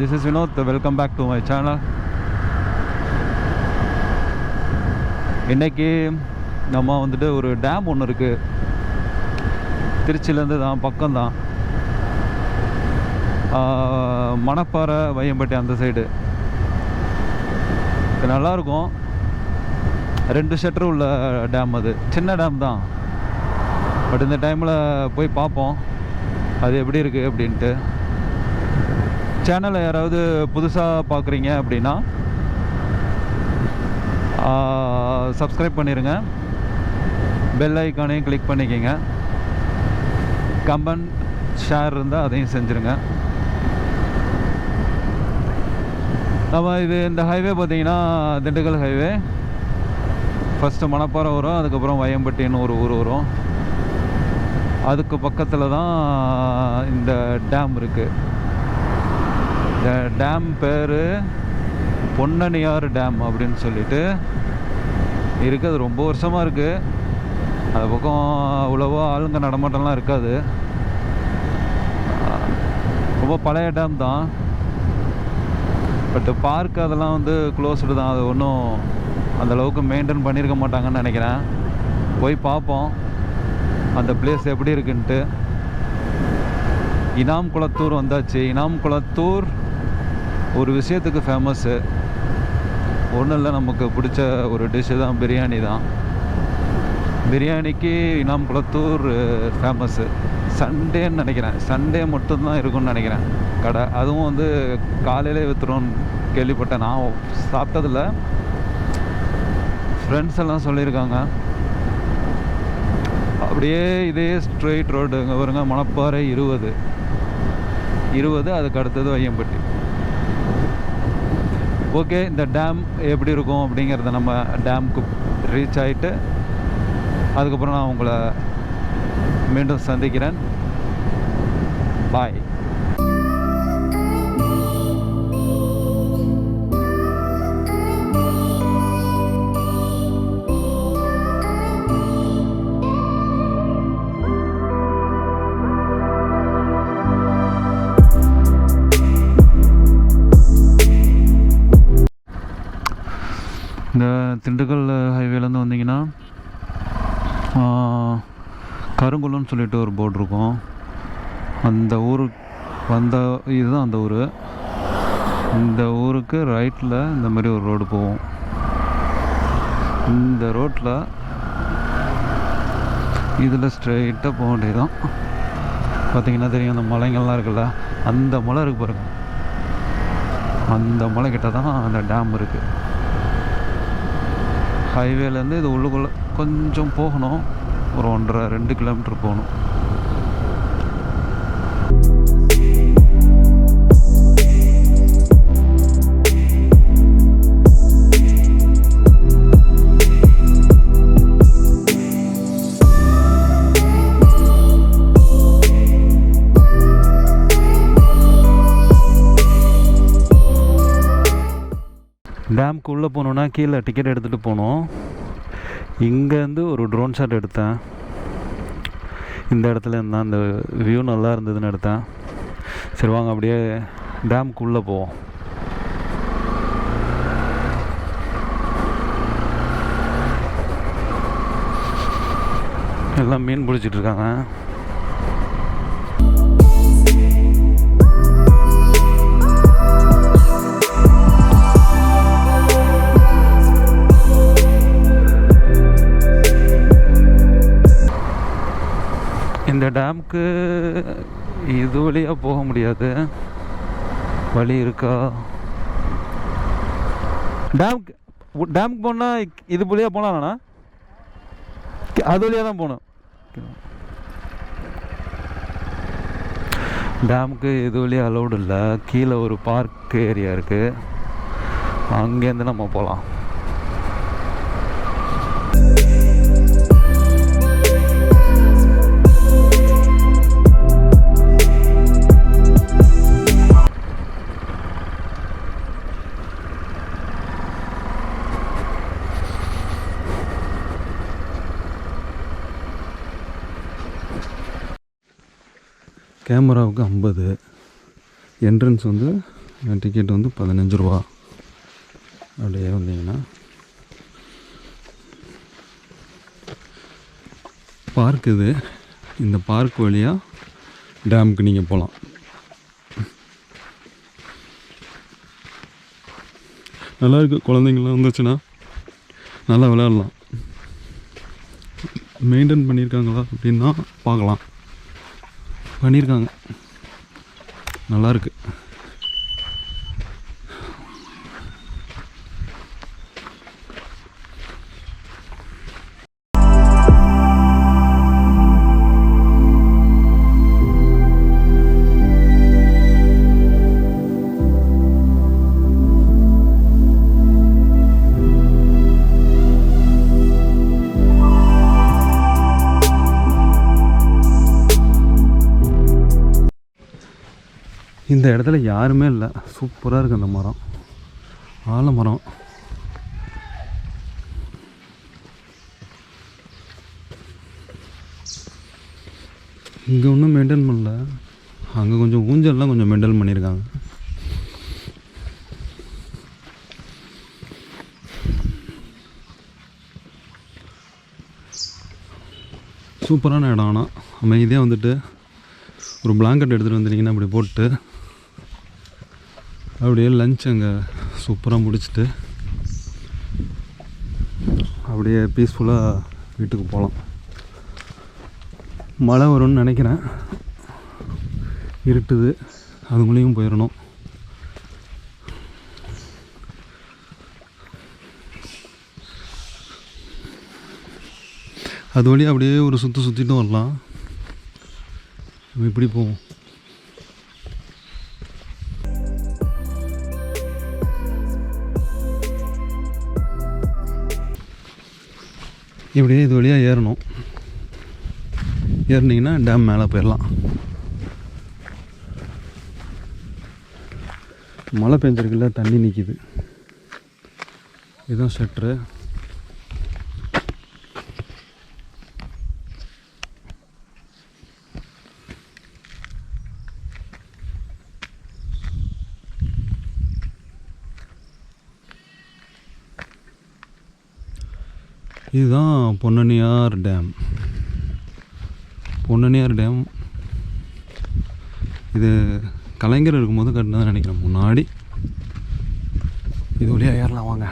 This is Vinod welcome back to my channel இன்றைக்கி நம்ம வந்துட்டு ஒரு டேம் ஒன்று இருக்குது திருச்சியிலேருந்து தான் பக்கம்தான் மணப்பாறை வையம்பட்டி அந்த சைடு இது நல்லாயிருக்கும் ரெண்டு ஷட்டர் உள்ள டேம் அது. சின்ன டேம் தான். பட் இந்த டைமில் போய் பார்ப்போம். அது எப்படி இருக்குது அப்படின்ட்டு. சேனலை யாராவது புதுசாக பார்க்குறீங்க அப்படின்னா சப்ஸ்கிரைப் பண்ணிடுங்க பெல் ஐக்கானையும் கிளிக் பண்ணிக்கோங்க. கம்பன் ஷேர் இருந்தால் அதையும் செஞ்சுருங்க. நம்ம இது இந்த ஹைவே பார்த்தீங்கன்னா திண்டுக்கல் ஹைவே ஃபஸ்ட்டு மணப்பாறை வரும் அதுக்கப்புறம் வயம்பட்டின்னு ஒரு ஊர் வரும். அதுக்கு பக்கத்தில் தான் இந்த டேம் இருக்குது இந்த டேம் பேர் பொன்னணியார் டேம் அப்படின்னு சொல்லிட்டு இருக்குது அது ரொம்ப வருஷமாக இருக்குது அது பக்கம் அவ்வளோவா ஆளுங்க நடமாட்டம்லாம் இருக்காது. ரொம்ப பழைய டேம் தான். பட் பார்க் அதெல்லாம் வந்து க்ளோஸ்டு தான். அது ஒன்றும் அந்த அளவுக்கு மெயின்டைன் பண்ணியிருக்க மாட்டாங்கன்னு நினைக்கிறேன். போய் பார்ப்போம். அந்த பிளேஸ் எப்படி இருக்குன்ட்டு. இனாம் குளத்தூர் வந்தாச்சு. இனாம் குளத்தூர் ஒரு விஷயத்துக்கு ஃபேமஸ்ஸு ஒன்றும் இல்லை நமக்கு பிடிச்ச ஒரு டிஷ்ஷு தான் பிரியாணி தான். பிரியாணிக்கு இனாம் குளத்தூர் ஃபேமஸ்ஸு சண்டேன்னு நினைக்கிறேன். சண்டே மட்டும்தான் இருக்கும்னு நினைக்கிறேன். கடை அதுவும் வந்து காலையிலே விற்றுருவோன்னு கேள்விப்பட்டேன். நான் சாப்பிட்டதில்ல. ஃப்ரெண்ட்ஸ் எல்லாம் சொல்லியிருக்காங்க. அப்படியே இதே ஸ்ட்ரெயிட் ரோடு இங்கே வருங்க மணப்பாறை இருபது. இருபது அதுக்கு அடுத்தது வையம்பட்டி. ஓகே இந்த டேம் எப்படி இருக்கும் அப்படிங்கிறத நம்ம டேமுக்கு ரீச் ஆகிட்டு அதுக்கப்புறம் நான் உங்களை மீண்டும் சந்திக்கிறேன். பாய் இந்த திண்டுக்கல் ஹைவேலேருந்து வந்தீங்கன்னா கருங்குளம்னு சொல்லிட்டு ஒரு போர்டு இருக்கும். அந்த ஊரு வந்த இதுதான் அந்த ஊர். இந்த ஊருக்கு ரைட்டில் இந்த மாதிரி ஒரு ரோடு போகும். இந்த ரோட்டில் இதில் ஸ்ட்ரெயிட்டாக போக வேண்டியதுதான். பார்த்தீங்கன்னா தெரியும் அந்த மலைங்கள்லாம் இருக்குல்ல அந்த மலை இருக்குது பாருங்க. அந்த மலை கிட்ட தான் அந்த டேம் இருக்குது ஹைவேலேருந்து இது உள்ளுக்குள்ளே கொஞ்சம் போகணும். ஒரு ஒன்றரை ரெண்டு கிலோமீட்டர் போகணும். டேம்க்கு உள்ளே போகணுன்னா கீழே டிக்கெட் எடுத்துகிட்டு போனோம். இங்கேருந்து ஒரு ட்ரோன் ஷாட் எடுத்தேன். இந்த இடத்துல இருந்தால் அந்த வியூ நல்லா இருந்ததுன்னு எடுத்தேன். சரி வாங்க அப்படியே டேம்க்கு உள்ளே போவோம். எல்லாம் மீன் பிடிச்சிட்டு டேம்க்கு இது வழியாக போக முடியாது. வழி இருக்கா? டேம்க்கு டேம்க்கு போனால் இது வழியாக போகலாம்ண்ணா அது வழியாக தான் போகணும் டேமுக்கு இது வழியாக அலௌடு இல்லை. கீழே ஒரு பார்க் ஏரியா இருக்குது அங்கேருந்து நம்ம போகலாம் கேமராவுக்கு ஐம்பது. என்ட்ரன்ஸ் வந்து டிக்கெட் வந்து பதினஞ்சு ரூபா. அப்படியே வந்தீங்கன்னா. பார்க் இது. இந்த பார்க் வழியாக டேமுக்கு நீங்கள் போகலாம் நல்லா இருக்கு. குழந்தைங்களாம் வந்துச்சுன்னா நல்லா விளையாடலாம். மெயின்டைன் பண்ணியிருக்காங்களா அப்படின்னா பார்க்கலாம். பண்ணியிருக்காங்க. நல்லா இந்த இடத்துல யாருமே இல்லை. சூப்பராக இருக்குது அந்த மரம். ஆலமரம். இங்கே ஒன்றும் மெயின்டைன் பண்ணல. அங்கே கொஞ்சம் ஊஞ்சல்லாம் கொஞ்சம் மெயின்டைன் பண்ணியிருக்காங்க சூப்பரான இடம் ஆனால் அமைதியாக வந்துட்டு ஒரு பிளாங்கெட் எடுத்துகிட்டு வந்துட்டீங்கன்னா அப்படி போட்டு அப்படியே லஞ்ச் அங்கே சூப்பராக முடிச்சுட்டு அப்படியே பீஸ்ஃபுல்லாக வீட்டுக்கு போகலாம் மழை வரும்னு நினைக்கிறேன். இருட்டுது. அதுங்களையும் போயிடணும் அது வழியாக அப்படியே ஒரு சுற்று சுற்றிட்டு வரலாம். இப்படி போவோம். இப்படியே இது வழியாக ஏறணும். ஏறினீங்கன்னா டேம் மேலே போயிடலாம் மழை பெஞ்சிருக்குல்ல தண்ணி நிற்கிது இதுதான் ஸ்வெட்ரு இதுதான் பொன்னனியார் டேம். பொன்னனியார் டேம். இது கலைஞர் இருக்கும்போது கட்டினதான் நினைக்கிறேன் முன்னாடி. இது வழியாக ஏறலாம் வாங்க.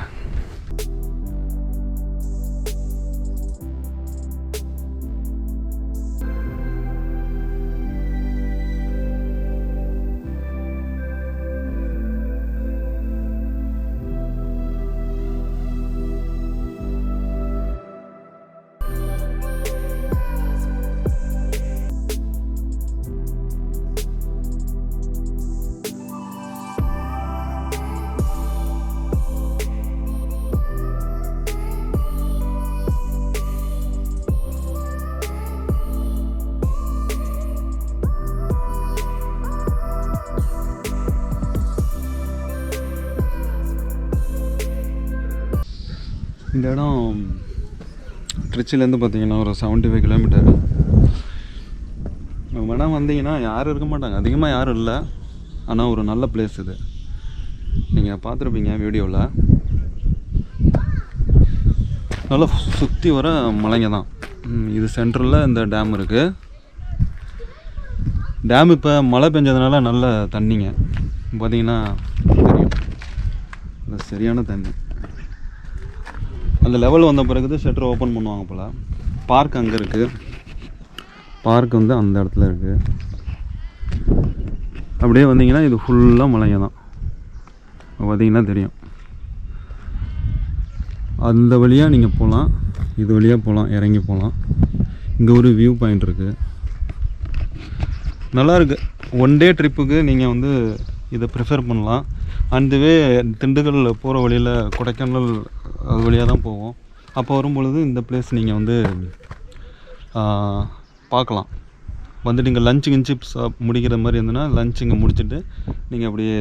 இந்த இடம் திருச்சிலேருந்து பார்த்தீங்கன்னா ஒரு செவன்ட்டி ஃபைவ் கிலோமீட்டர் இடம் வந்தீங்கன்னா யாரும் இருக்க மாட்டாங்க. அதிகமாக யாரும் இல்லை. ஆனால் ஒரு நல்ல பிளேஸ் இது. நீங்கள் பார்த்துருப்பீங்க வீடியோவில் நல்லா சுற்றி வர மலைங்க தான். இது சென்ட்ரலில் இந்த டேம் இருக்குது டேம் இப்போ மழை பெஞ்சதுனால நல்ல தண்ணிங்க. பார்த்தீங்கன்னா தெரியும் நல்ல சரியான தண்ணி. அந்த லெவல் வந்த பிறகு ஷட்டர் ஓப்பன் பண்ணுவாங்க போல். பார்க் அங்கே இருக்குது பார்க் வந்து அந்த இடத்துல இருக்குது அப்படியே வந்தீங்கன்னா இது ஃபுல்லாக மலைங்க தான் பார்த்தீங்கன்னா தெரியும். அந்த வழியாக நீங்கள் போகலாம் இது வழியாக போகலாம் இறங்கி போகலாம் இங்கே ஒரு வியூ பாயிண்ட் இருக்குது நல்லாயிருக்கு ஒன் டே ட்ரிப்புக்கு நீங்கள் வந்து இதை ப்ரிஃபர் பண்ணலாம். அண்டுவே திண்டுக்கல் போகிற வழியில் கொடைக்கானல் அது வழியாக தான் போவோம். அப்போ வரும்பொழுது இந்த பிளேஸ் நீங்கள் வந்து பார்க்கலாம். வந்துட்டு இங்கே லஞ்சு கிஞ்சு முடிக்கிற மாதிரி இருந்ததுன்னா லஞ்ச் இங்கே முடிச்சுட்டு நீங்கள் அப்படியே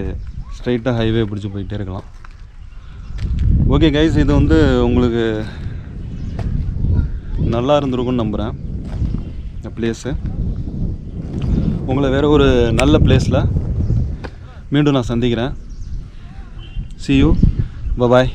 ஸ்ட்ரைட்டாக ஹைவே பிடிச்சி போயிட்டே இருக்கலாம். ஓகே கைஸ் இது வந்து உங்களுக்கு நல்லா இருந்திருக்கும்னு நம்புகிறேன் இந்த பிளேஸு உங்களை வேறு ஒரு நல்ல பிளேஸில் மீண்டும் நான் சந்திக்கிறேன். C you bye bye bye